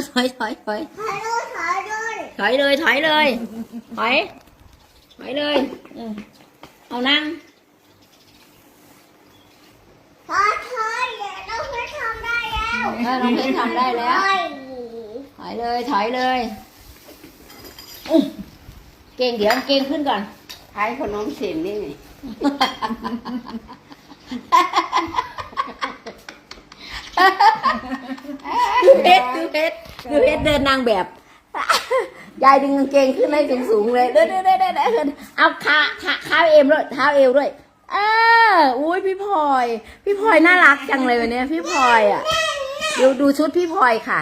อยถอยถอย ถอยดูถอยดู ถอยเลยถอยเลยถอยถอยเลยเออเอานั่ง ถอยถอยเดี๋ยวเราไปทำได้แล้ว เออน้องเพชรทำได้แล้ว ถอย ถอยเลยถอยเลยอุ๊ยเก่งเดี๋ยวเก่งขึ้นก่อน ขายขนมเส้นนี่ไง ดูเพช รดูเพชรดูเพชรเดินนางแบบ ยายดึงกางเกงขึ้นให้สูงสูงๆเลยเดินเดินเดินเดินเดินเอาขาขาเท้าเอวด้วยเท้าเอวด้วยอ่าอุ้ยพี่พลอย พี่พลอยน่ารักจังเลยวันเนี้ยพี่พลอยอะดูดูชุดพี่พลอยค่ะ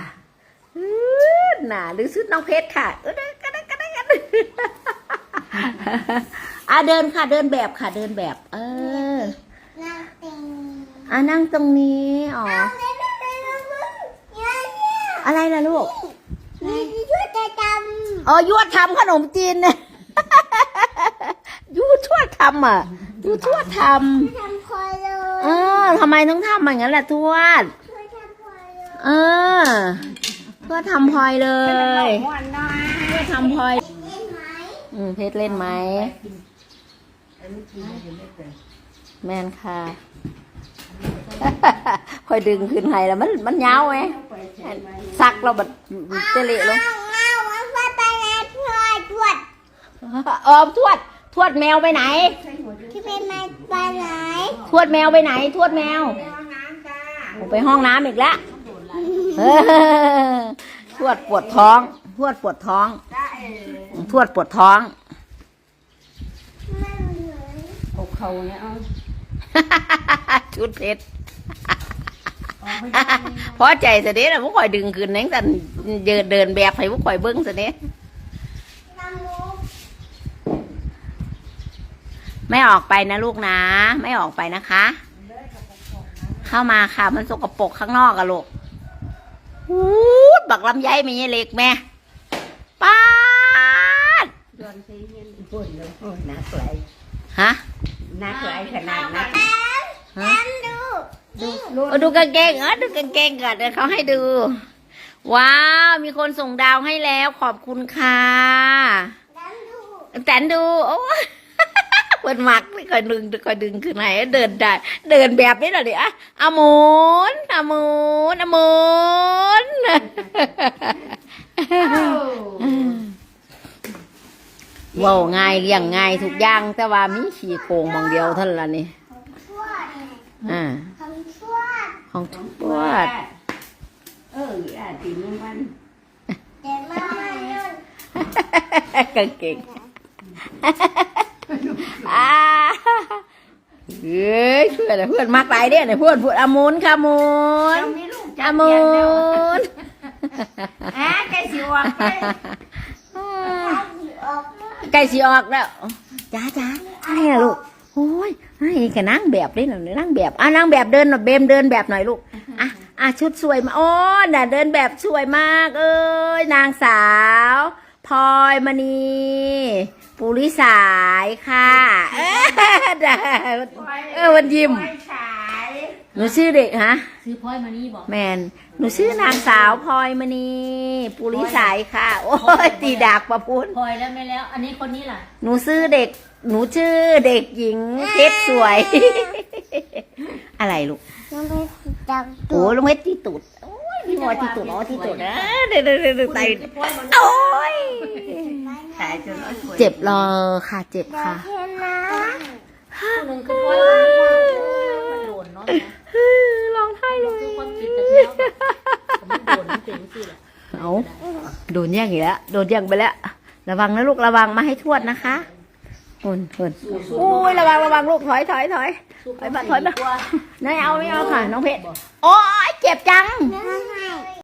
อื้อน่ะดูชุดน้องเพชรค่ะเออเดินกันเดินกันเดินกันอะเดินค่ะเดินแบบค่ะเดินแบบ เออนั่งติงอะนั่งตรงนี้อ๋อ อะไรล่ะลูกนี่ช่วยจะจอ๋อยวดทำขนมจีนเนี่ยยูทวดทำอะยูทวดทำทำคอยเลำเอยยอทำไมต้องทำอย่างนั้นล่ะทวด ช่วยทำคอยเลยเออทวดทำพลอยเลยม่วนน้อยทวดทำพลอย เล่นไหมอืมเพชรเล่นไหม แม่นค่ะ คอยดึงขึ้นให้แล้วมันมันยาวไห มสักเราแบบเจเละลงเออาเอาไปไปแล้วช่วยตรวจเออทวด ทวดแมวไปไหนที่เป็นไม้ไปไหน ทวดแมวไปไหน ทวดแมวห้องน้ำจ้าโอ้ไปห้องน้ำอีกแล้วทวดปวดท้อง ทวดปวดท้อง ทวดปวดท้องอนเอาเขาเนี่ยเอาชุดเพชร พอใจสะเด็นะพวกข่อยดึงขึ้นนั่งแต่เดินเดินแบบให้พวกข่อยเบิ้งสะเด็น้ำมูกไม่ออกไปนะลูกนะ ไม่ออกไปนะคะ เข้ามาค่ะ มันสกปรกข้างนอกอะลูกหูดบักลำไยมีเล็กแม่ป้าดโดนซีเย็นปุ่นเลยโอ้ยนักไหลฮะนักไหลขนาดนั้นน้ำน้ำดู เอาดูกางเกงเออดูกางเกงก่อนเดี๋ยวเขาให้ดู ว้าว มีคนส่งดาวให้แล้วขอบคุณค่ะน้ำดูแตนดูโอ้ยเปิดมักไม่ค่อยดึงค่อยดึงขึ้นไหนเดินได้ เดินแบบนี้หน่อยดิอะเอาหมุนเอาหมุนเอาหมุนว้าวง่ายเลี้ยงง่ายทุกอย่าง แต่ว่ามีขี่โครงมองเดียวเท่านั้นละนี่ช่วยอ่าทำช่วย ของทวด เอออะตีนมันเดี๋ยวมามายุ่นกางเกงอ่าเอ้ยเพื่อนอะเพื่อนมากหลายเด้เนี่ยเพื่อนพูดอามุนค่ะมุนเจ้ามีลูกอาจ้ามุเมียแล้วนอะแกสิวะไปออกไก่สีออกแล้วจ้าจ้าอะไรอะลูกโอ้ยให้แค่นั่งแบบนี่หน่อยนั่งแบบอะนั่งแบบเดินหน่อยเบมเดินแบบหน่อยลูกอะอะชุดสวยมาโอ้น่ะเดินแบบสวยมาก เอ้ยนางสาวพลอยมณีปุริสายค่ะ เออได้เออวันยิ้มไว้ฉายห นูชื่อเด็กฮะ ซื้อพลอยมานี่บอกแมนหนูชื่อนางสาวพลอยมณีปุริสายค่ะ โอ้ยตีดากประพุนพลอยแล้วไม่แล้ว อันนี้คนนี้ล่ะ หนูชื่อเด็ก หนูชื่อเด็กหญิงเพชรสวย อะไรลูกยังไม่จังโอ้ลูกเม็ดที่ตุดโอ้ยพี่หมอที่ตุดอ๋อที่ตุดนะเดี๋ยวเดี๋ยวเดี๋ยวเดี๋ยวไตโอ้ยฉายจนเอาสวยเจ็บรอค่ะ เจ็บค่ะเห็นนะคนหนึ่งก็พลอยมานี่มันโดนเนาะนะ ร้องไห้เลย คือความคิดแต่แล้วมัน โดนมันเป็นสิล่ะเอาโดนแย่งอีกแล้วโดนแย่งไปแล้ว ระวังนะลูกระวังมาให้ทวดนะคะหุ่นหุ่นโอ้ยระวังระวังลูกถอยถอยถอยถอยมาถอยมาไม่เอาไม่เอาค่ะน้องเพชรโอ้ยเจ็บจังนะคะ